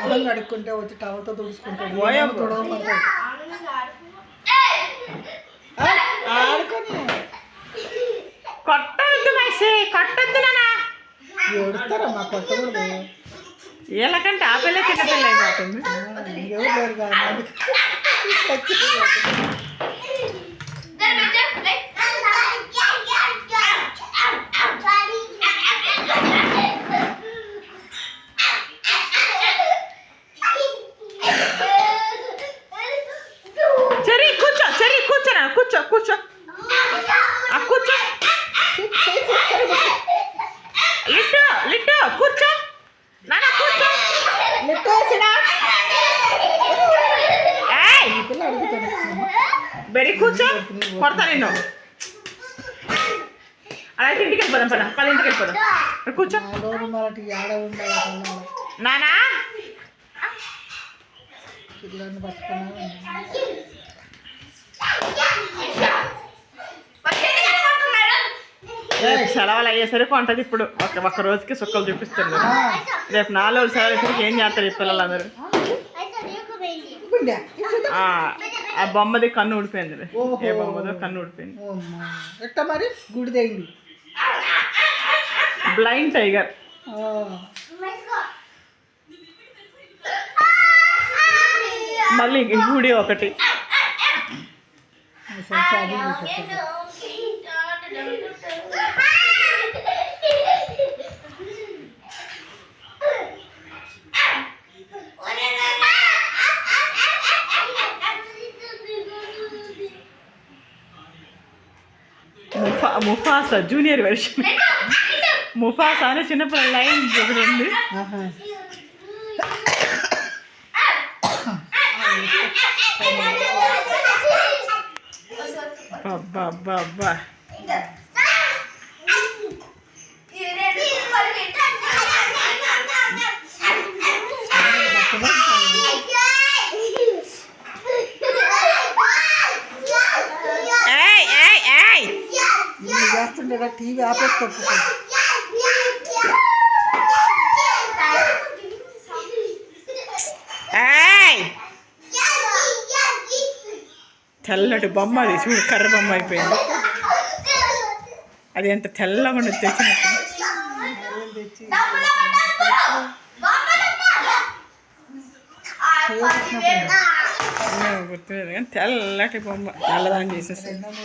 మొహం కడుక్కుంటే వచ్చి టవల్తో తుడుచుకుంటాడు. తుడవమంటాడు ఆడుకొని. కొట్టద్దు మైసి కొట్టద్దు నాన్న. ఏడుస్తారా మా కొట్టకూడదు. వీళ్ళకంటే ఆ పిల్ల చిన్న పిల్ల అయిపోతుంది ఆ, కూర్చో. కూర్చో. లిట్టు లిట్టు కూర్చో. నాన్న కూర్చో. లిట్టు వేసినా? బెడి కూర్చో. కొడతా నిన్ను. అలా ఇంటికి వెళ్ళిపోదాం పద. పద ఇంటికి వెళ్ళిపోదాం. కూర్చో. నానా పట్టుకున్నా రేపు సెలవులు అయ్యేసరికి ఉంటుంది ఇప్పుడు. ఒక ఒక రోజుకి సుక్కలు చూపిస్తుంది రేపు నాలుగు రోజులు సెలవులు అయ్యేసరికి ఏం చేస్తారు ఈ పిల్లలందరూ? ఆ, బొమ్మది కన్ను ఊడిపోయింది. ఏ బొమ్మదో కన్ను ఊడిపోయింది. అమ్మా ఎట్ట మరి? గుడిదైంది బ్లైండ్ టైగర్ మళ్ళీ గుడి ఒకటి. ముఫాసా జూనియర్ వెర్షన్ ముఫాసా అనే చిన్నప్పుడు లైన్ ఒకటి ఉంది ఆహా. అబ్బా అబ్బా అబ్బా చేస్తుండేలా టీవీ ఆపేస్తుంది తెల్లటి బొమ్మ అది చూడు కర్ర బొమ్మ అయిపోయింది. అది ఎంత తెల్లగా ఉండదు తెచ్చినట్టు గుర్తులేదు కానీ తెల్లటి బొమ్మ. నల్లదాన్ని చేసేసి. రెండమ్మ